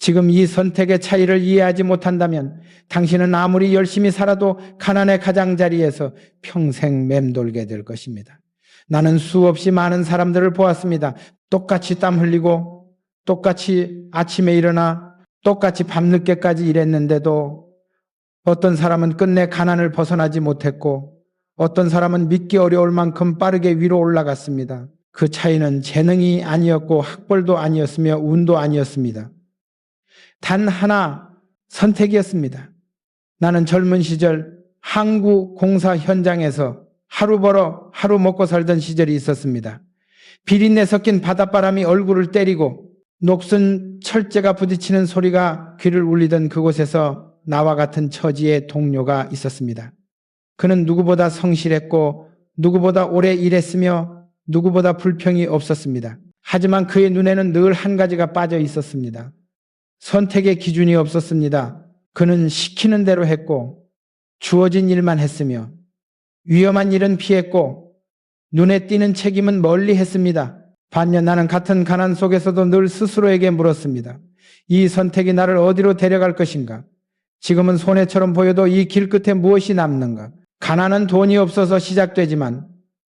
지금 이 선택의 차이를 이해하지 못한다면 당신은 아무리 열심히 살아도 가난의 가장자리에서 평생 맴돌게 될 것입니다. 나는 수없이 많은 사람들을 보았습니다. 똑같이 땀 흘리고 똑같이 아침에 일어나 똑같이 밤늦게까지 일했는데도 어떤 사람은 끝내 가난을 벗어나지 못했고 어떤 사람은 믿기 어려울 만큼 빠르게 위로 올라갔습니다. 그 차이는 재능이 아니었고 학벌도 아니었으며 운도 아니었습니다. 단 하나 선택이었습니다. 나는 젊은 시절 항구 공사 현장에서 하루 벌어 하루 먹고 살던 시절이 있었습니다. 비린내 섞인 바닷바람이 얼굴을 때리고 녹슨 철제가 부딪히는 소리가 귀를 울리던 그곳에서 나와 같은 처지의 동료가 있었습니다. 그는 누구보다 성실했고 누구보다 오래 일했으며 누구보다 불평이 없었습니다. 하지만 그의 눈에는 늘 한 가지가 빠져 있었습니다. 선택의 기준이 없었습니다. 그는 시키는 대로 했고 주어진 일만 했으며 위험한 일은 피했고 눈에 띄는 책임은 멀리 했습니다. 반면 나는 같은 가난 속에서도 늘 스스로에게 물었습니다. 이 선택이 나를 어디로 데려갈 것인가? 지금은 손해처럼 보여도 이 길 끝에 무엇이 남는가? 가난은 돈이 없어서 시작되지만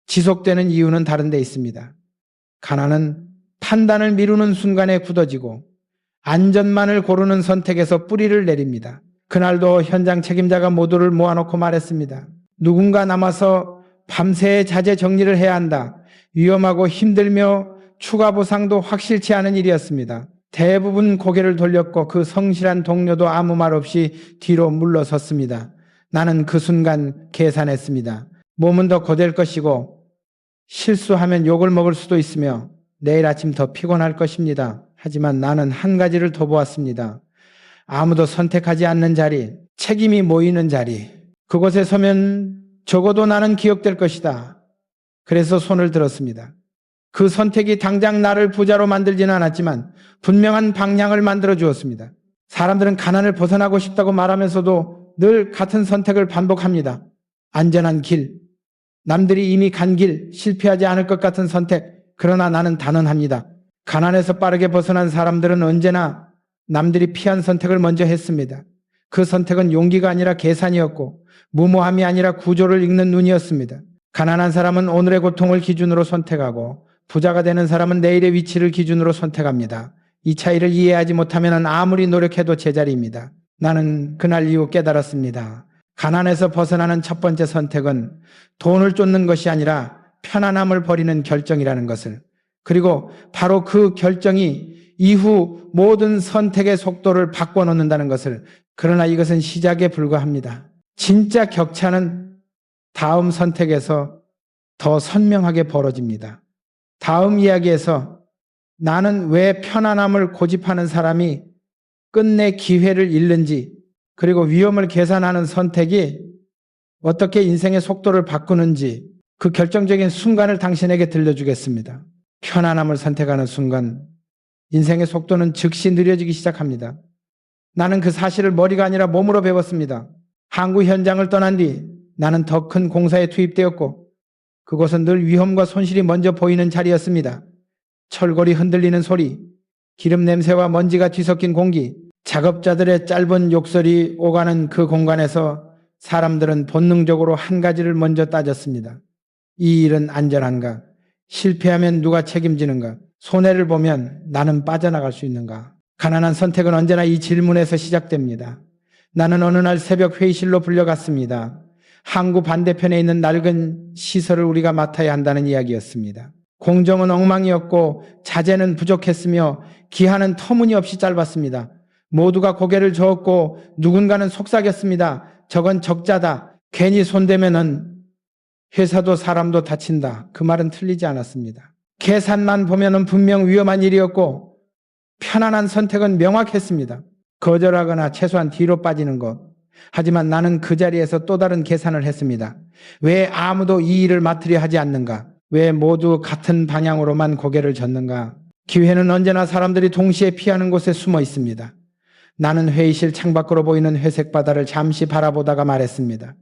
지속되는 이유는 다른 데 있습니다. 가난은 판단을 미루는 순간에 굳어지고 안전만을 고르는 선택에서 뿌리를 내립니다. 그날도 현장 책임자가 모두를 모아놓고 말했습니다. 누군가 남아서 밤새 자재 정리를 해야 한다. 위험하고 힘들며 추가 보상도 확실치 않은 일이었습니다. 대부분 고개를 돌렸고 그 성실한 동료도 아무 말 없이 뒤로 물러섰습니다. 나는 그 순간 계산했습니다. 몸은 더 고될 것이고 실수하면 욕을 먹을 수도 있으며 내일 아침 더 피곤할 것입니다. 하지만 나는 한 가지를 더 보았습니다. 아무도 선택하지 않는 자리, 책임이 모이는 자리, 그곳에 서면 적어도 나는 기억될 것이다. 그래서 손을 들었습니다. 그 선택이 당장 나를 부자로 만들지는 않았지만 분명한 방향을 만들어 주었습니다. 사람들은 가난을 벗어나고 싶다고 말하면서도 늘 같은 선택을 반복합니다. 안전한 길, 남들이 이미 간 길, 실패하지 않을 것 같은 선택. 그러나 나는 단언합니다. 가난에서 빠르게 벗어난 사람들은 언제나 남들이 피한 선택을 먼저 했습니다. 그 선택은 용기가 아니라 계산이었고 무모함이 아니라 구조를 읽는 눈이었습니다. 가난한 사람은 오늘의 고통을 기준으로 선택하고 부자가 되는 사람은 내일의 위치를 기준으로 선택합니다. 이 차이를 이해하지 못하면 아무리 노력해도 제자리입니다. 나는 그날 이후 깨달았습니다. 가난에서 벗어나는 첫 번째 선택은 돈을 쫓는 것이 아니라 편안함을 버리는 결정이라는 것을 그리고 바로 그 결정이 이후 모든 선택의 속도를 바꿔놓는다는 것을 그러나 이것은 시작에 불과합니다. 진짜 격차는 다음 선택에서 더 선명하게 벌어집니다. 다음 이야기에서 나는 왜 편안함을 고집하는 사람이 끝내 기회를 잃는지 그리고 위험을 계산하는 선택이 어떻게 인생의 속도를 바꾸는지 그 결정적인 순간을 당신에게 들려주겠습니다. 편안함을 선택하는 순간 인생의 속도는 즉시 느려지기 시작합니다. 나는 그 사실을 머리가 아니라 몸으로 배웠습니다. 항구 현장을 떠난 뒤 나는 더 큰 공사에 투입되었고 그곳은 늘 위험과 손실이 먼저 보이는 자리였습니다. 철골이 흔들리는 소리, 기름 냄새와 먼지가 뒤섞인 공기, 작업자들의 짧은 욕설이 오가는 그 공간에서 사람들은 본능적으로 한 가지를 먼저 따졌습니다. 이 일은 안전한가? 실패하면 누가 책임지는가? 손해를 보면 나는 빠져나갈 수 있는가? 가난한 선택은 언제나 이 질문에서 시작됩니다. 나는 어느 날 새벽 회의실로 불려갔습니다. 항구 반대편에 있는 낡은 시설을 우리가 맡아야 한다는 이야기였습니다. 공정은 엉망이었고 자재는 부족했으며 기한은 터무니없이 짧았습니다. 모두가 고개를 저었고 누군가는 속삭였습니다. 저건 적자다. 괜히 손대면은 회사도 사람도 다친다. 그 말은 틀리지 않았습니다. 계산만 보면은 분명 위험한 일이었고 편안한 선택은 명확했습니다. 거절하거나 최소한 뒤로 빠지는 것. 하지만 나는 그 자리에서 또 다른 계산을 했습니다. 왜 아무도 이 일을 맡으려 하지 않는가? 왜 모두 같은 방향으로만 고개를 젓는가? 기회는 언제나 사람들이 동시에 피하는 곳에 숨어 있습니다. 나는 회의실 창밖으로 보이는 회색 바다를 잠시 바라보다가 말했습니다.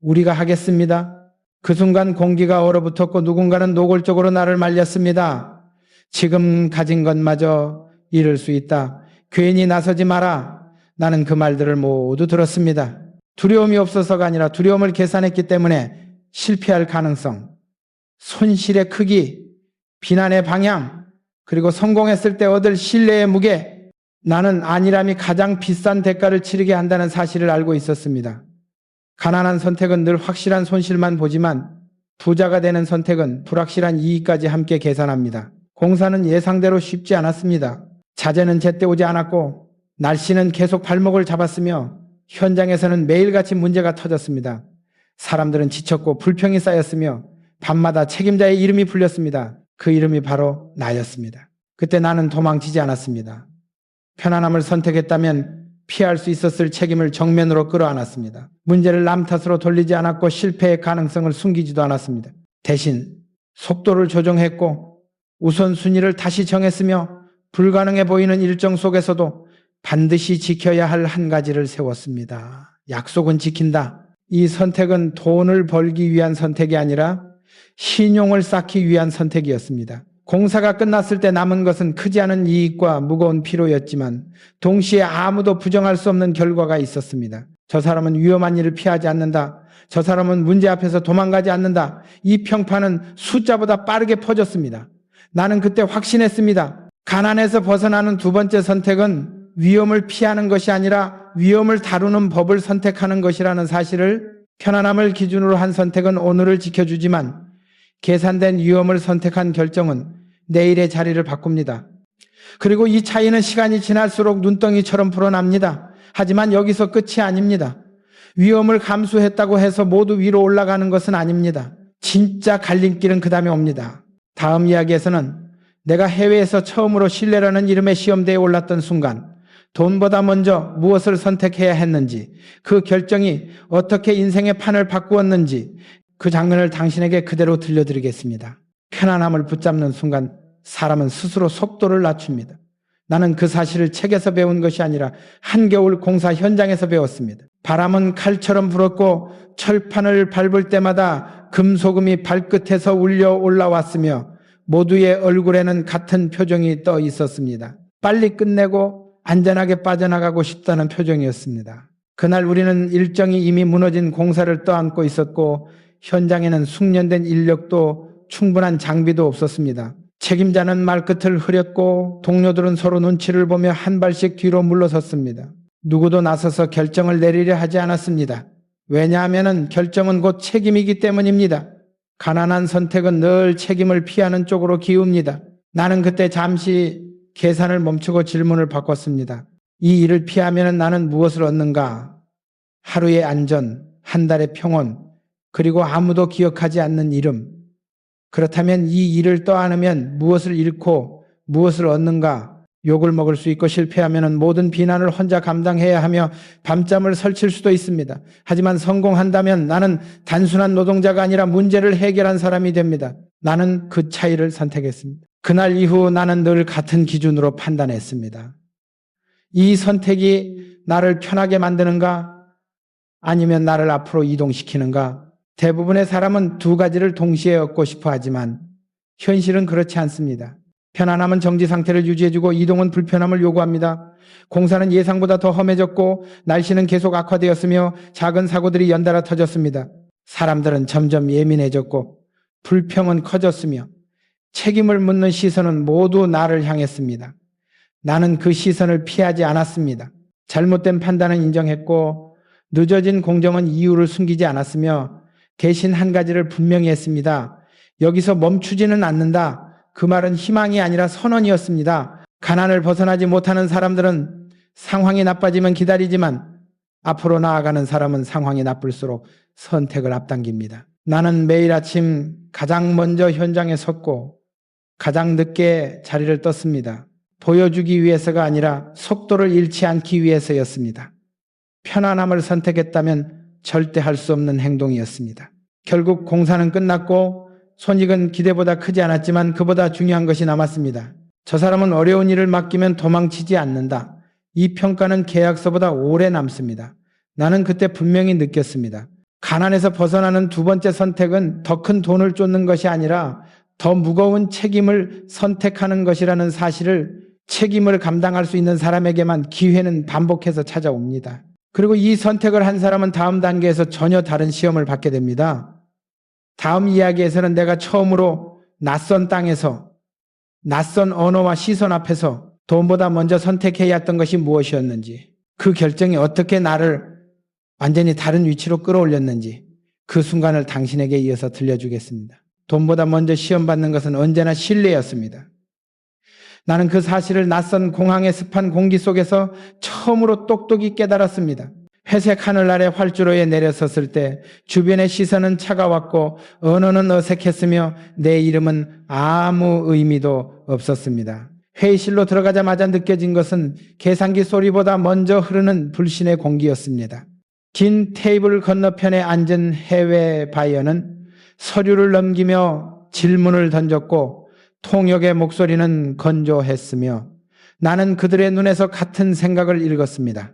우리가 하겠습니다. 그 순간 공기가 얼어붙었고 누군가는 노골적으로 나를 말렸습니다. 지금 가진 것마저 잃을 수 있다. 괜히 나서지 마라. 나는 그 말들을 모두 들었습니다. 두려움이 없어서가 아니라 두려움을 계산했기 때문에 실패할 가능성, 손실의 크기, 비난의 방향, 그리고 성공했을 때 얻을 신뢰의 무게, 나는 안일함이 가장 비싼 대가를 치르게 한다는 사실을 알고 있었습니다. 가난한 선택은 늘 확실한 손실만 보지만 부자가 되는 선택은 불확실한 이익까지 함께 계산합니다. 공사는 예상대로 쉽지 않았습니다. 자재는 제때 오지 않았고 날씨는 계속 발목을 잡았으며 현장에서는 매일같이 문제가 터졌습니다. 사람들은 지쳤고 불평이 쌓였으며 밤마다 책임자의 이름이 불렸습니다. 그 이름이 바로 나였습니다. 그때 나는 도망치지 않았습니다. 편안함을 선택했다면 피할 수 있었을 책임을 정면으로 끌어안았습니다. 문제를 남 탓으로 돌리지 않았고 실패의 가능성을 숨기지도 않았습니다. 대신 속도를 조정했고 우선순위를 다시 정했으며 불가능해 보이는 일정 속에서도 반드시 지켜야 할 한 가지를 세웠습니다. 약속은 지킨다. 이 선택은 돈을 벌기 위한 선택이 아니라 신용을 쌓기 위한 선택이었습니다. 공사가 끝났을 때 남은 것은 크지 않은 이익과 무거운 피로였지만 동시에 아무도 부정할 수 없는 결과가 있었습니다. 저 사람은 위험한 일을 피하지 않는다. 저 사람은 문제 앞에서 도망가지 않는다. 이 평판은 숫자보다 빠르게 퍼졌습니다. 나는 그때 확신했습니다. 가난에서 벗어나는 두 번째 선택은 위험을 피하는 것이 아니라 위험을 다루는 법을 선택하는 것이라는 사실을 편안함을 기준으로 한 선택은 오늘을 지켜주지만 계산된 위험을 선택한 결정은 내일의 자리를 바꿉니다. 그리고 이 차이는 시간이 지날수록 눈덩이처럼 불어납니다. 하지만 여기서 끝이 아닙니다. 위험을 감수했다고 해서 모두 위로 올라가는 것은 아닙니다. 진짜 갈림길은 그 다음에 옵니다. 다음 이야기에서는 내가 해외에서 처음으로 신뢰라는 이름의 시험대에 올랐던 순간 돈보다 먼저 무엇을 선택해야 했는지 그 결정이 어떻게 인생의 판을 바꾸었는지 그 장면을 당신에게 그대로 들려드리겠습니다. 편안함을 붙잡는 순간 사람은 스스로 속도를 낮춥니다. 나는 그 사실을 책에서 배운 것이 아니라 한겨울 공사 현장에서 배웠습니다. 바람은 칼처럼 불었고 철판을 밟을 때마다 금소금이 발끝에서 울려 올라왔으며 모두의 얼굴에는 같은 표정이 떠 있었습니다. 빨리 끝내고 안전하게 빠져나가고 싶다는 표정이었습니다. 그날 우리는 일정이 이미 무너진 공사를 떠안고 있었고 현장에는 숙련된 인력도 충분한 장비도 없었습니다. 책임자는 말끝을 흐렸고 동료들은 서로 눈치를 보며 한 발씩 뒤로 물러섰습니다. 누구도 나서서 결정을 내리려 하지 않았습니다. 왜냐하면 결정은 곧 책임이기 때문입니다. 가난한 선택은 늘 책임을 피하는 쪽으로 기웁니다. 나는 그때 잠시 계산을 멈추고 질문을 바꿨습니다. 이 일을 피하면 나는 무엇을 얻는가? 하루의 안전, 한 달의 평온, 그리고 아무도 기억하지 않는 이름. 그렇다면 이 일을 떠안으면 무엇을 잃고 무엇을 얻는가? 욕을 먹을 수 있고 실패하면 모든 비난을 혼자 감당해야 하며 밤잠을 설칠 수도 있습니다. 하지만 성공한다면 나는 단순한 노동자가 아니라 문제를 해결한 사람이 됩니다. 나는 그 차이를 선택했습니다. 그날 이후 나는 늘 같은 기준으로 판단했습니다. 이 선택이 나를 편하게 만드는가? 아니면 나를 앞으로 이동시키는가? 대부분의 사람은 두 가지를 동시에 얻고 싶어 하지만 현실은 그렇지 않습니다. 편안함은 정지 상태를 유지해주고 이동은 불편함을 요구합니다. 공사는 예상보다 더 험해졌고 날씨는 계속 악화되었으며 작은 사고들이 연달아 터졌습니다. 사람들은 점점 예민해졌고 불평은 커졌으며 책임을 묻는 시선은 모두 나를 향했습니다. 나는 그 시선을 피하지 않았습니다. 잘못된 판단은 인정했고 늦어진 공정은 이유를 숨기지 않았으며 대신 한 가지를 분명히 했습니다. 여기서 멈추지는 않는다. 그 말은 희망이 아니라 선언이었습니다. 가난을 벗어나지 못하는 사람들은 상황이 나빠지면 기다리지만 앞으로 나아가는 사람은 상황이 나쁠수록 선택을 앞당깁니다. 나는 매일 아침 가장 먼저 현장에 섰고 가장 늦게 자리를 떴습니다. 보여주기 위해서가 아니라 속도를 잃지 않기 위해서였습니다. 편안함을 선택했다면 절대 할 수 없는 행동이었습니다. 결국 공사는 끝났고 손익은 기대보다 크지 않았지만 그보다 중요한 것이 남았습니다. 저 사람은 어려운 일을 맡기면 도망치지 않는다. 이 평가는 계약서보다 오래 남습니다. 나는 그때 분명히 느꼈습니다. 가난에서 벗어나는 두 번째 선택은 더 큰 돈을 쫓는 것이 아니라 더 무거운 책임을 선택하는 것이라는 사실을 책임을 감당할 수 있는 사람에게만 기회는 반복해서 찾아옵니다. 그리고 이 선택을 한 사람은 다음 단계에서 전혀 다른 시험을 받게 됩니다. 다음 이야기에서는 내가 처음으로 낯선 땅에서 낯선 언어와 시선 앞에서 돈보다 먼저 선택해야 했던 것이 무엇이었는지, 그 결정이 어떻게 나를 완전히 다른 위치로 끌어올렸는지, 그 순간을 당신에게 이어서 들려주겠습니다. 돈보다 먼저 시험 받는 것은 언제나 신뢰였습니다. 나는 그 사실을 낯선 공항의 습한 공기 속에서 처음으로 똑똑히 깨달았습니다. 회색 하늘 아래 활주로에 내려섰을 때 주변의 시선은 차가웠고 언어는 어색했으며 내 이름은 아무 의미도 없었습니다. 회의실로 들어가자마자 느껴진 것은 계산기 소리보다 먼저 흐르는 불신의 공기였습니다. 긴 테이블 건너편에 앉은 해외 바이어는 서류를 넘기며 질문을 던졌고 통역의 목소리는 건조했으며 나는 그들의 눈에서 같은 생각을 읽었습니다.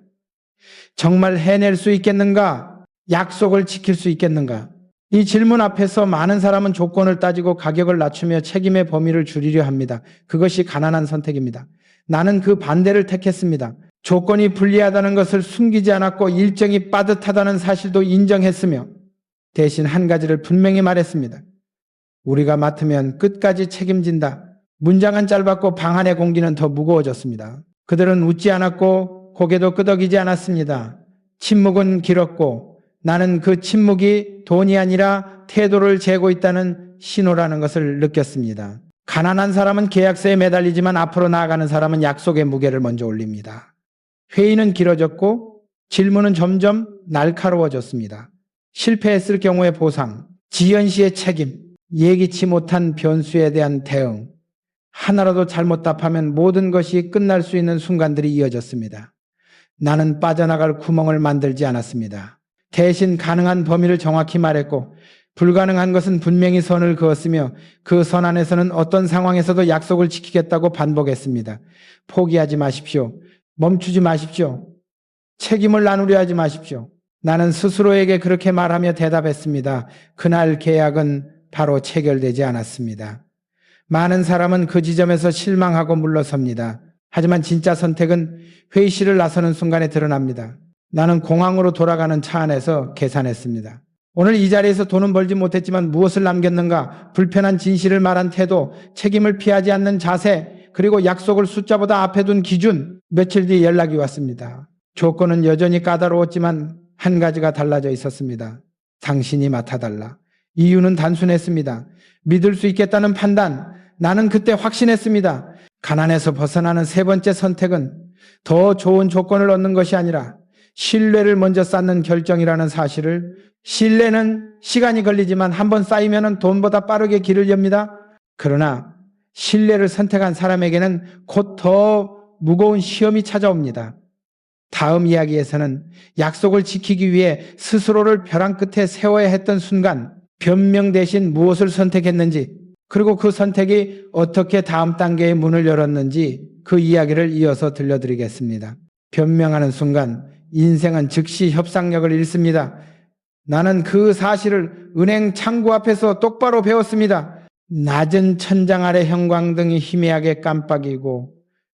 정말 해낼 수 있겠는가? 약속을 지킬 수 있겠는가? 이 질문 앞에서 많은 사람은 조건을 따지고 가격을 낮추며 책임의 범위를 줄이려 합니다. 그것이 가난한 선택입니다. 나는 그 반대를 택했습니다. 조건이 불리하다는 것을 숨기지 않았고 일정이 빠듯하다는 사실도 인정했으며 대신 한 가지를 분명히 말했습니다. 우리가 맡으면 끝까지 책임진다. 문장은 짧았고 방 안의 공기는 더 무거워졌습니다. 그들은 웃지 않았고 고개도 끄덕이지 않았습니다. 침묵은 길었고 나는 그 침묵이 돈이 아니라 태도를 재고 있다는 신호라는 것을 느꼈습니다. 가난한 사람은 계약서에 매달리지만 앞으로 나아가는 사람은 약속의 무게를 먼저 올립니다. 회의는 길어졌고 질문은 점점 날카로워졌습니다. 실패했을 경우의 보상, 지연 씨의 책임, 예기치 못한 변수에 대한 대응, 하나라도 잘못 답하면 모든 것이 끝날 수 있는 순간들이 이어졌습니다. 나는 빠져나갈 구멍을 만들지 않았습니다. 대신 가능한 범위를 정확히 말했고, 불가능한 것은 분명히 선을 그었으며 그 선 안에서는 어떤 상황에서도 약속을 지키겠다고 반복했습니다. 포기하지 마십시오. 멈추지 마십시오. 책임을 나누려 하지 마십시오. 나는 스스로에게 그렇게 말하며 대답했습니다. 그날 계약은 바로 체결되지 않았습니다. 많은 사람은 그 지점에서 실망하고 물러섭니다. 하지만 진짜 선택은 회의실을 나서는 순간에 드러납니다. 나는 공항으로 돌아가는 차 안에서 계산했습니다. 오늘 이 자리에서 돈은 벌지 못했지만 무엇을 남겼는가? 불편한 진실을 말한 태도, 책임을 피하지 않는 자세, 그리고 약속을 숫자보다 앞에 둔 기준, 며칠 뒤 연락이 왔습니다. 조건은 여전히 까다로웠지만 한 가지가 달라져 있었습니다. 당신이 맡아달라. 이유는 단순했습니다. 믿을 수 있겠다는 판단. 나는 그때 확신했습니다. 가난에서 벗어나는 세 번째 선택은 더 좋은 조건을 얻는 것이 아니라 신뢰를 먼저 쌓는 결정이라는 사실을 신뢰는 시간이 걸리지만 한번 쌓이면 돈보다 빠르게 길을 엽니다. 그러나 신뢰를 선택한 사람에게는 곧 더 무거운 시험이 찾아옵니다. 다음 이야기에서는 약속을 지키기 위해 스스로를 벼랑 끝에 세워야 했던 순간 변명 대신 무엇을 선택했는지 그리고 그 선택이 어떻게 다음 단계의 문을 열었는지 그 이야기를 이어서 들려드리겠습니다. 변명하는 순간 인생은 즉시 협상력을 잃습니다. 나는 그 사실을 은행 창구 앞에서 똑바로 배웠습니다. 낮은 천장 아래 형광등이 희미하게 깜빡이고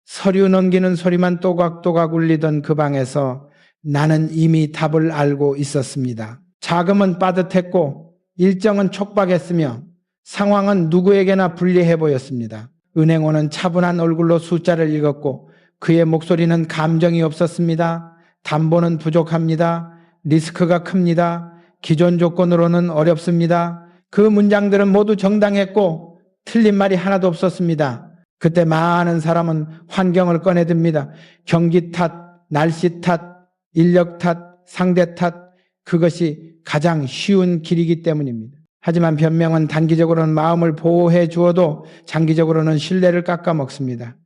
서류 넘기는 소리만 또각또각 울리던 그 방에서 나는 이미 답을 알고 있었습니다. 자금은 빠듯했고 일정은 촉박했으며 상황은 누구에게나 불리해 보였습니다. 은행원은 차분한 얼굴로 숫자를 읽었고 그의 목소리는 감정이 없었습니다. 담보는 부족합니다. 리스크가 큽니다. 기존 조건으로는 어렵습니다. 그 문장들은 모두 정당했고 틀린 말이 하나도 없었습니다. 그때 많은 사람은 환경을 꺼내듭니다. 경기 탓, 날씨 탓, 인력 탓, 상대 탓, 그것이 가장 쉬운 길이기 때문입니다. 하지만 변명은 단기적으로는 마음을 보호해 주어도 장기적으로는 신뢰를 깎아먹습니다.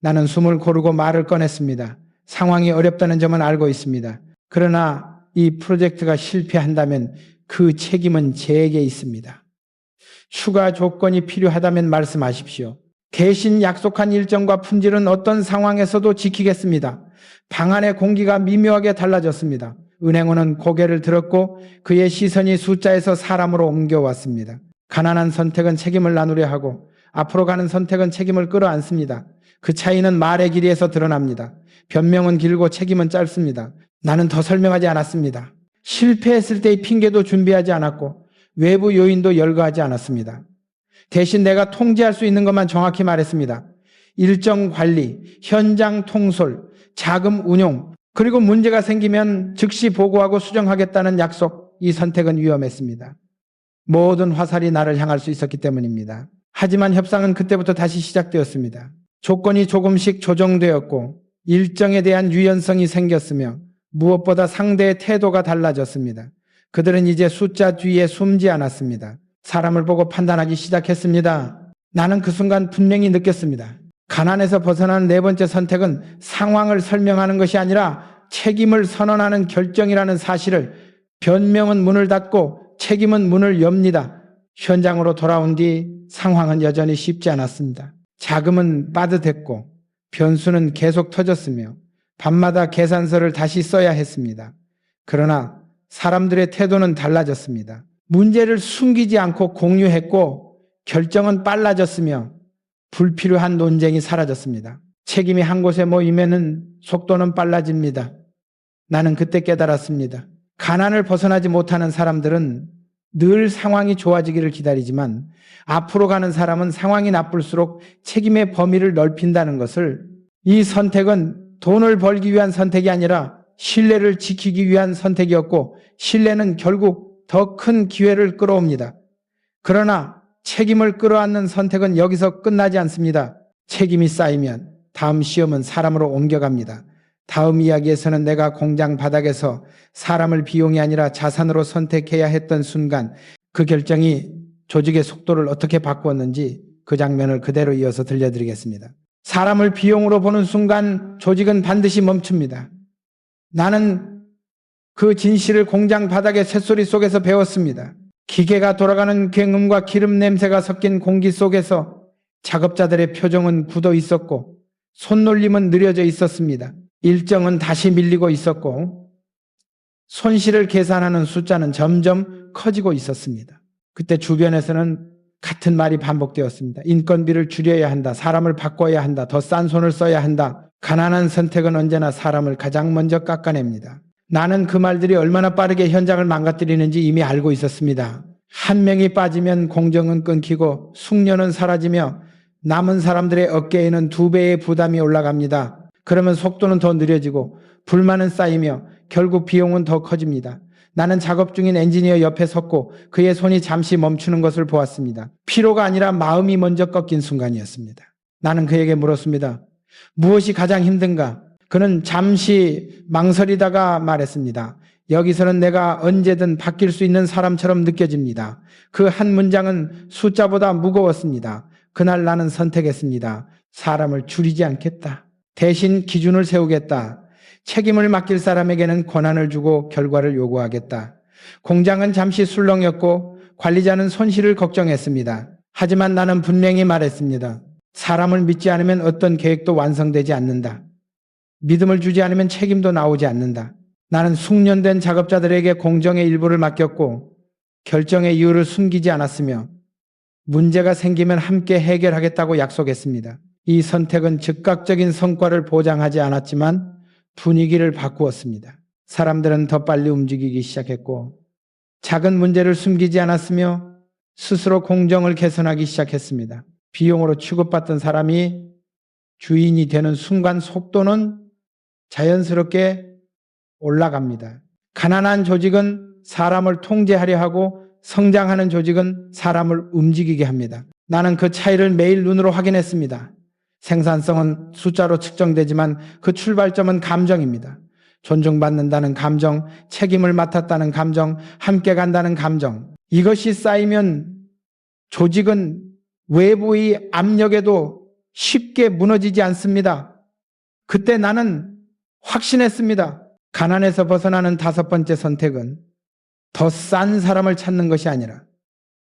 나는 숨을 고르고 말을 꺼냈습니다. 상황이 어렵다는 점은 알고 있습니다. 그러나 이 프로젝트가 실패한다면 그 책임은 제게 있습니다. 추가 조건이 필요하다면 말씀하십시오. 대신 약속한 일정과 품질은 어떤 상황에서도 지키겠습니다. 방 안의 공기가 미묘하게 달라졌습니다. 은행원은 고개를 들었고 그의 시선이 숫자에서 사람으로 옮겨왔습니다. 가난한 선택은 책임을 나누려 하고 앞으로 가는 선택은 책임을 끌어안습니다. 그 차이는 말의 길이에서 드러납니다. 변명은 길고 책임은 짧습니다. 나는 더 설명하지 않았습니다. 실패했을 때의 핑계도 준비하지 않았고 외부 요인도 열거하지 않았습니다. 대신 내가 통제할 수 있는 것만 정확히 말했습니다. 일정 관리, 현장 통솔, 자금 운용, 그리고 문제가 생기면 즉시 보고하고 수정하겠다는 약속, 이 선택은 위험했습니다. 모든 화살이 나를 향할 수 있었기 때문입니다. 하지만 협상은 그때부터 다시 시작되었습니다. 조건이 조금씩 조정되었고 일정에 대한 유연성이 생겼으며 무엇보다 상대의 태도가 달라졌습니다. 그들은 이제 숫자 뒤에 숨지 않았습니다. 사람을 보고 판단하기 시작했습니다. 나는 그 순간 분명히 느꼈습니다. 가난에서 벗어나는 네 번째 선택은 상황을 설명하는 것이 아니라 책임을 선언하는 결정이라는 사실을 변명은 문을 닫고 책임은 문을 엽니다. 현장으로 돌아온 뒤 상황은 여전히 쉽지 않았습니다. 자금은 빠듯했고 변수는 계속 터졌으며 밤마다 계산서를 다시 써야 했습니다. 그러나 사람들의 태도는 달라졌습니다. 문제를 숨기지 않고 공유했고 결정은 빨라졌으며 불필요한 논쟁이 사라졌습니다. 책임이 한 곳에 모이면은 속도는 빨라집니다. 나는 그때 깨달았습니다. 가난을 벗어나지 못하는 사람들은 늘 상황이 좋아지기를 기다리지만 앞으로 가는 사람은 상황이 나쁠수록 책임의 범위를 넓힌다는 것을 이 선택은 돈을 벌기 위한 선택이 아니라 신뢰를 지키기 위한 선택이었고 신뢰는 결국 더 큰 기회를 끌어옵니다. 그러나 책임을 끌어안는 선택은 여기서 끝나지 않습니다. 책임이 쌓이면 다음 시험은 사람으로 옮겨갑니다. 다음 이야기에서는 내가 공장 바닥에서 사람을 비용이 아니라 자산으로 선택해야 했던 순간 그 결정이 조직의 속도를 어떻게 바꾸었는지 그 장면을 그대로 이어서 들려드리겠습니다. 사람을 비용으로 보는 순간 조직은 반드시 멈춥니다. 나는 그 진실을 공장 바닥의 쇳소리 속에서 배웠습니다. 기계가 돌아가는 굉음과 기름 냄새가 섞인 공기 속에서 작업자들의 표정은 굳어 있었고 손놀림은 느려져 있었습니다. 일정은 다시 밀리고 있었고 손실을 계산하는 숫자는 점점 커지고 있었습니다. 그때 주변에서는 같은 말이 반복되었습니다. 인건비를 줄여야 한다. 사람을 바꿔야 한다. 더 싼 손을 써야 한다. 가난한 선택은 언제나 사람을 가장 먼저 깎아냅니다. 나는 그 말들이 얼마나 빠르게 현장을 망가뜨리는지 이미 알고 있었습니다. 한 명이 빠지면 공정은 끊기고 숙련은 사라지며 남은 사람들의 어깨에는 두 배의 부담이 올라갑니다. 그러면 속도는 더 느려지고 불만은 쌓이며 결국 비용은 더 커집니다. 나는 작업 중인 엔지니어 옆에 섰고 그의 손이 잠시 멈추는 것을 보았습니다. 피로가 아니라 마음이 먼저 꺾인 순간이었습니다. 나는 그에게 물었습니다. 무엇이 가장 힘든가? 그는 잠시 망설이다가 말했습니다. 여기서는 내가 언제든 바뀔 수 있는 사람처럼 느껴집니다. 그 한 문장은 숫자보다 무거웠습니다. 그날 나는 선택했습니다. 사람을 줄이지 않겠다. 대신 기준을 세우겠다. 책임을 맡길 사람에게는 권한을 주고 결과를 요구하겠다. 공장은 잠시 술렁였고 관리자는 손실을 걱정했습니다. 하지만 나는 분명히 말했습니다. 사람을 믿지 않으면 어떤 계획도 완성되지 않는다. 믿음을 주지 않으면 책임도 나오지 않는다. 나는 숙련된 작업자들에게 공정의 일부를 맡겼고 결정의 이유를 숨기지 않았으며 문제가 생기면 함께 해결하겠다고 약속했습니다. 이 선택은 즉각적인 성과를 보장하지 않았지만 분위기를 바꾸었습니다. 사람들은 더 빨리 움직이기 시작했고 작은 문제를 숨기지 않았으며 스스로 공정을 개선하기 시작했습니다. 비용으로 취급받던 사람이 주인이 되는 순간 속도는 자연스럽게 올라갑니다. 가난한 조직은 사람을 통제하려 하고 성장하는 조직은 사람을 움직이게 합니다. 나는 그 차이를 매일 눈으로 확인했습니다. 생산성은 숫자로 측정되지만 그 출발점은 감정입니다. 존중받는다는 감정, 책임을 맡았다는 감정, 함께 간다는 감정. 이것이 쌓이면 조직은 외부의 압력에도 쉽게 무너지지 않습니다. 그때 나는 확신했습니다. 가난에서 벗어나는 다섯 번째 선택은 더 싼 사람을 찾는 것이 아니라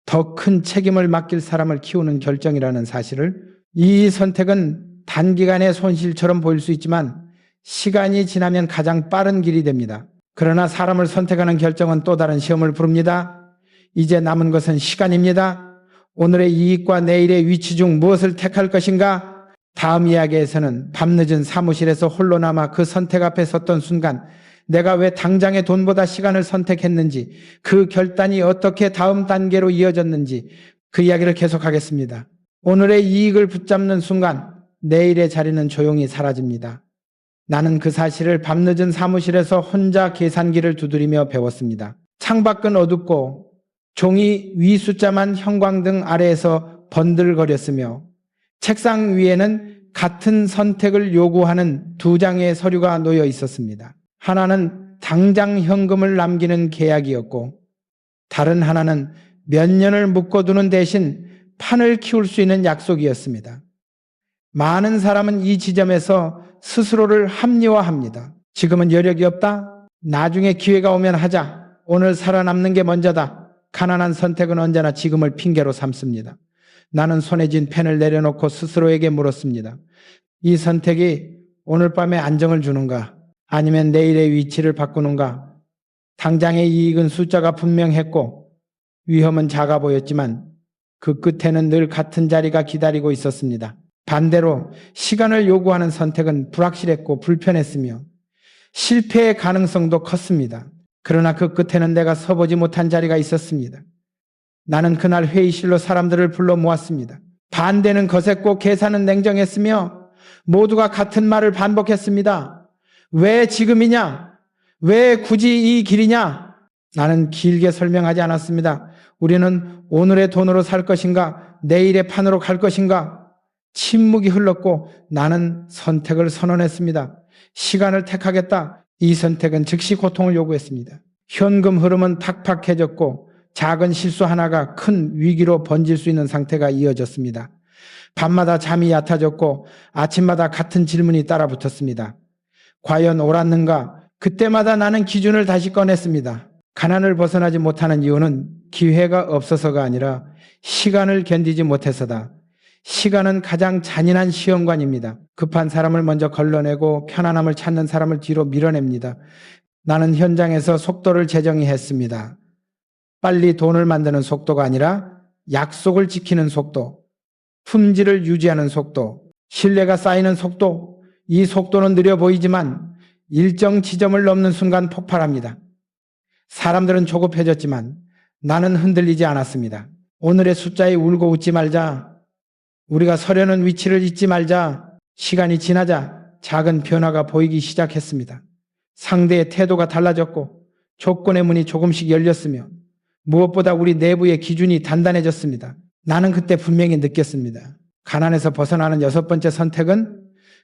더 큰 책임을 맡길 사람을 키우는 결정이라는 사실을 이 선택은 단기간의 손실처럼 보일 수 있지만 시간이 지나면 가장 빠른 길이 됩니다. 그러나 사람을 선택하는 결정은 또 다른 시험을 부릅니다. 이제 남은 것은 시간입니다. 오늘의 이익과 내일의 위치 중 무엇을 택할 것인가? 다음 이야기에서는 밤늦은 사무실에서 홀로 남아 그 선택 앞에 섰던 순간 내가 왜 당장의 돈보다 시간을 선택했는지 그 결단이 어떻게 다음 단계로 이어졌는지 그 이야기를 계속하겠습니다. 오늘의 이익을 붙잡는 순간 내일의 자리는 조용히 사라집니다. 나는 그 사실을 밤늦은 사무실에서 혼자 계산기를 두드리며 배웠습니다. 창밖은 어둡고 종이 위 숫자만 형광등 아래에서 번들거렸으며 책상 위에는 같은 선택을 요구하는 두 장의 서류가 놓여 있었습니다. 하나는 당장 현금을 남기는 계약이었고 다른 하나는 몇 년을 묶어두는 대신 판을 키울 수 있는 약속이었습니다. 많은 사람은 이 지점에서 스스로를 합리화합니다. 지금은 여력이 없다. 나중에 기회가 오면 하자. 오늘 살아남는 게 먼저다. 가난한 선택은 언제나 지금을 핑계로 삼습니다. 나는 손에 쥔 펜을 내려놓고 스스로에게 물었습니다. 이 선택이 오늘 밤에 안정을 주는가? 아니면 내일의 위치를 바꾸는가? 당장의 이익은 숫자가 분명했고 위험은 작아 보였지만 그 끝에는 늘 같은 자리가 기다리고 있었습니다. 반대로 시간을 요구하는 선택은 불확실했고 불편했으며 실패의 가능성도 컸습니다. 그러나 그 끝에는 내가 서보지 못한 자리가 있었습니다. 나는 그날 회의실로 사람들을 불러 모았습니다. 반대는 거셌고 계산은 냉정했으며 모두가 같은 말을 반복했습니다. 왜 지금이냐? 왜 굳이 이 길이냐? 나는 길게 설명하지 않았습니다. 우리는 오늘의 돈으로 살 것인가? 내일의 판으로 갈 것인가? 침묵이 흘렀고 나는 선택을 선언했습니다. 시간을 택하겠다. 이 선택은 즉시 고통을 요구했습니다. 현금 흐름은 팍팍해졌고 작은 실수 하나가 큰 위기로 번질 수 있는 상태가 이어졌습니다. 밤마다 잠이 얕아졌고 아침마다 같은 질문이 따라붙었습니다. 과연 옳았는가? 그때마다 나는 기준을 다시 꺼냈습니다. 가난을 벗어나지 못하는 이유는 기회가 없어서가 아니라 시간을 견디지 못해서다. 시간은 가장 잔인한 시험관입니다. 급한 사람을 먼저 걸러내고 편안함을 찾는 사람을 뒤로 밀어냅니다. 나는 현장에서 속도를 재정의했습니다. 빨리 돈을 만드는 속도가 아니라 약속을 지키는 속도, 품질을 유지하는 속도, 신뢰가 쌓이는 속도, 이 속도는 느려 보이지만 일정 지점을 넘는 순간 폭발합니다. 사람들은 조급해졌지만 나는 흔들리지 않았습니다. 오늘의 숫자에 울고 웃지 말자. 우리가 서려는 위치를 잊지 말자. 시간이 지나자 작은 변화가 보이기 시작했습니다. 상대의 태도가 달라졌고 조건의 문이 조금씩 열렸으며 무엇보다 우리 내부의 기준이 단단해졌습니다. 나는 그때 분명히 느꼈습니다. 가난에서 벗어나는 여섯 번째 선택은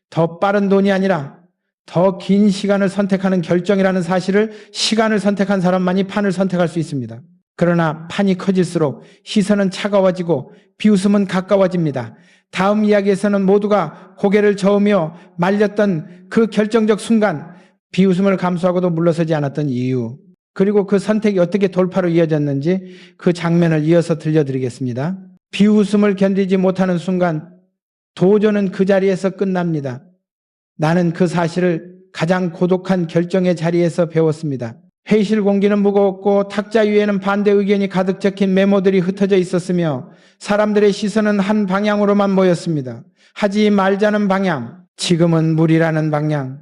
더 빠른 돈이 아니라 더 긴 시간을 선택하는 결정이라는 사실을 시간을 선택한 사람만이 판을 선택할 수 있습니다. 그러나 판이 커질수록 시선은 차가워지고 비웃음은 가까워집니다. 다음 이야기에서는 모두가 고개를 저으며 말렸던 그 결정적 순간 비웃음을 감수하고도 물러서지 않았던 이유 그리고 그 선택이 어떻게 돌파로 이어졌는지 그 장면을 이어서 들려드리겠습니다. 비웃음을 견디지 못하는 순간 도전은 그 자리에서 끝납니다. 나는 그 사실을 가장 고독한 결정의 자리에서 배웠습니다. 회의실 공기는 무거웠고 탁자 위에는 반대 의견이 가득 적힌 메모들이 흩어져 있었으며 사람들의 시선은 한 방향으로만 모였습니다. 하지 말자는 방향, 지금은 무리라는 방향,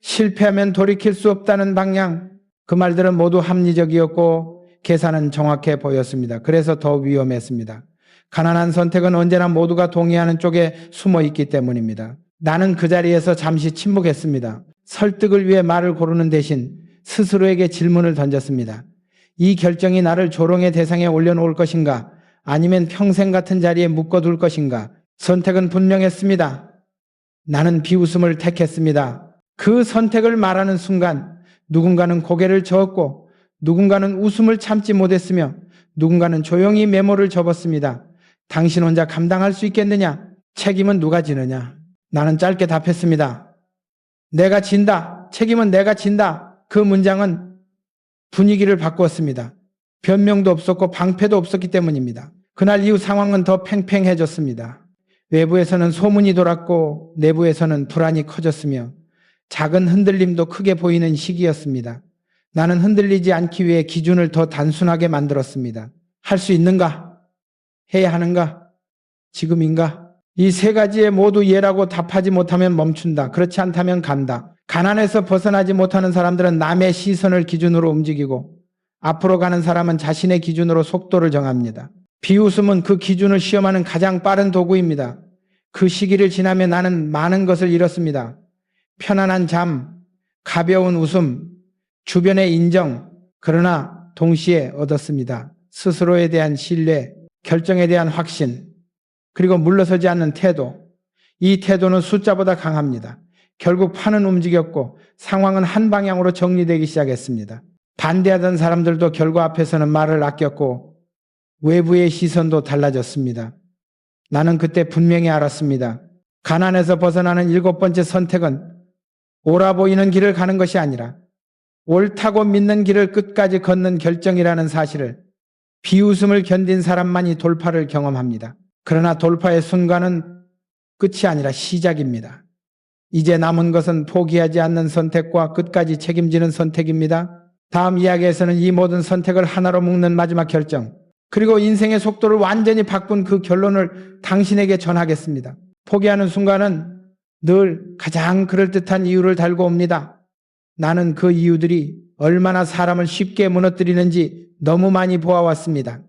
실패하면 돌이킬 수 없다는 방향, 그 말들은 모두 합리적이었고 계산은 정확해 보였습니다. 그래서 더 위험했습니다. 가난한 선택은 언제나 모두가 동의하는 쪽에 숨어 있기 때문입니다. 나는 그 자리에서 잠시 침묵했습니다. 설득을 위해 말을 고르는 대신 스스로에게 질문을 던졌습니다. 이 결정이 나를 조롱의 대상에 올려놓을 것인가? 아니면 평생 같은 자리에 묶어둘 것인가? 선택은 분명했습니다. 나는 비웃음을 택했습니다. 그 선택을 말하는 순간 누군가는 고개를 저었고 누군가는 웃음을 참지 못했으며 누군가는 조용히 메모를 접었습니다. 당신 혼자 감당할 수 있겠느냐? 책임은 누가 지느냐? 나는 짧게 답했습니다. 내가 진다. 책임은 내가 진다. 그 문장은 분위기를 바꾸었습니다. 변명도 없었고 방패도 없었기 때문입니다. 그날 이후 상황은 더 팽팽해졌습니다. 외부에서는 소문이 돌았고 내부에서는 불안이 커졌으며 작은 흔들림도 크게 보이는 시기였습니다. 나는 흔들리지 않기 위해 기준을 더 단순하게 만들었습니다. 할 수 있는가? 해야 하는가? 지금인가? 이 세 가지에 모두 예라고 답하지 못하면 멈춘다. 그렇지 않다면 간다. 가난에서 벗어나지 못하는 사람들은 남의 시선을 기준으로 움직이고 앞으로 가는 사람은 자신의 기준으로 속도를 정합니다. 비웃음은 그 기준을 시험하는 가장 빠른 도구입니다. 그 시기를 지나면 나는 많은 것을 잃었습니다. 편안한 잠, 가벼운 웃음, 주변의 인정, 그러나 동시에 얻었습니다. 스스로에 대한 신뢰, 결정에 대한 확신, 그리고 물러서지 않는 태도. 이 태도는 숫자보다 강합니다. 결국 판은 움직였고 상황은 한 방향으로 정리되기 시작했습니다. 반대하던 사람들도 결과 앞에서는 말을 아꼈고 외부의 시선도 달라졌습니다. 나는 그때 분명히 알았습니다. 가난에서 벗어나는 일곱 번째 선택은 옳아 보이는 길을 가는 것이 아니라 옳다고 믿는 길을 끝까지 걷는 결정이라는 사실을 비웃음을 견딘 사람만이 돌파를 경험합니다. 그러나 돌파의 순간은 끝이 아니라 시작입니다. 이제 남은 것은 포기하지 않는 선택과 끝까지 책임지는 선택입니다. 다음 이야기에서는 이 모든 선택을 하나로 묶는 마지막 결정, 그리고 인생의 속도를 완전히 바꾼 그 결론을 당신에게 전하겠습니다. 포기하는 순간은 늘 가장 그럴듯한 이유를 달고 옵니다. 나는 그 이유들이 얼마나 사람을 쉽게 무너뜨리는지 너무 많이 보아왔습니다.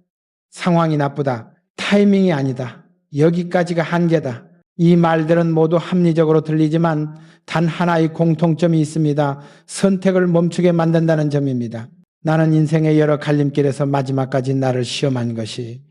상황이 나쁘다. 타이밍이 아니다. 여기까지가 한계다. 이 말들은 모두 합리적으로 들리지만 단 하나의 공통점이 있습니다. 선택을 멈추게 만든다는 점입니다. 나는 인생의 여러 갈림길에서 마지막까지 나를 시험한 것이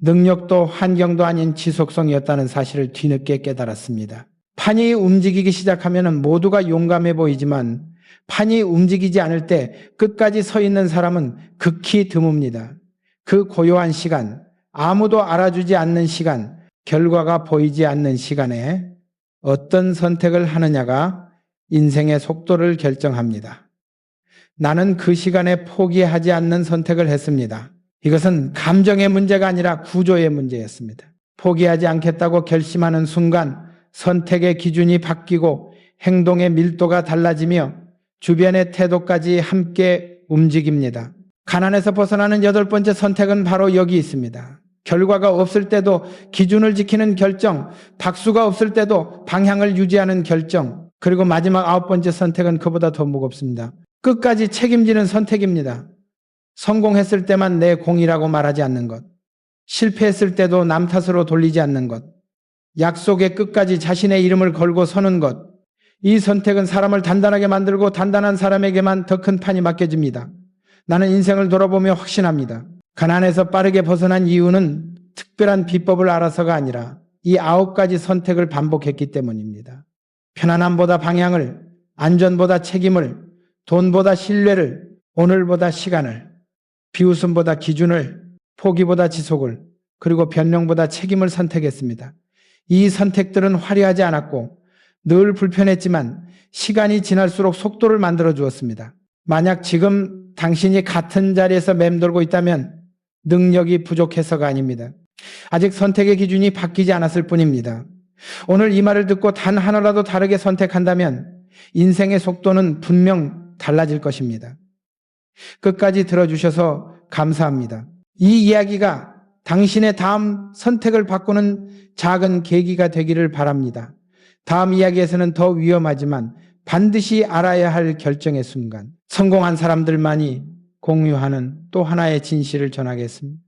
능력도 환경도 아닌 지속성이었다는 사실을 뒤늦게 깨달았습니다. 판이 움직이기 시작하면 모두가 용감해 보이지만 판이 움직이지 않을 때 끝까지 서 있는 사람은 극히 드뭅니다. 그 고요한 시간, 아무도 알아주지 않는 시간, 결과가 보이지 않는 시간에 어떤 선택을 하느냐가 인생의 속도를 결정합니다. 나는 그 시간에 포기하지 않는 선택을 했습니다. 이것은 감정의 문제가 아니라 구조의 문제였습니다. 포기하지 않겠다고 결심하는 순간 선택의 기준이 바뀌고 행동의 밀도가 달라지며 주변의 태도까지 함께 움직입니다. 가난에서 벗어나는 여덟 번째 선택은 바로 여기 있습니다. 결과가 없을 때도 기준을 지키는 결정, 박수가 없을 때도 방향을 유지하는 결정, 그리고 마지막 아홉 번째 선택은 그보다 더 무겁습니다. 끝까지 책임지는 선택입니다. 성공했을 때만 내 공이라고 말하지 않는 것. 실패했을 때도 남 탓으로 돌리지 않는 것. 약속에 끝까지 자신의 이름을 걸고 서는 것. 이 선택은 사람을 단단하게 만들고 단단한 사람에게만 더 큰 판이 맡겨집니다. 나는 인생을 돌아보며 확신합니다. 가난에서 빠르게 벗어난 이유는 특별한 비법을 알아서가 아니라 이 아홉 가지 선택을 반복했기 때문입니다. 편안함보다 방향을, 안전보다 책임을, 돈보다 신뢰를, 오늘보다 시간을, 비웃음보다 기준을, 포기보다 지속을, 그리고 변명보다 책임을 선택했습니다. 이 선택들은 화려하지 않았고 늘 불편했지만 시간이 지날수록 속도를 만들어 주었습니다. 만약 지금 당신이 같은 자리에서 맴돌고 있다면 능력이 부족해서가 아닙니다. 아직 선택의 기준이 바뀌지 않았을 뿐입니다. 오늘 이 말을 듣고 단 하나라도 다르게 선택한다면 인생의 속도는 분명 달라질 것입니다. 끝까지 들어주셔서 감사합니다. 이 이야기가 당신의 다음 선택을 바꾸는 작은 계기가 되기를 바랍니다. 다음 이야기에서는 더 위험하지만 반드시 알아야 할 결정의 순간, 성공한 사람들만이 공유하는 또 하나의 진실을 전하겠습니다.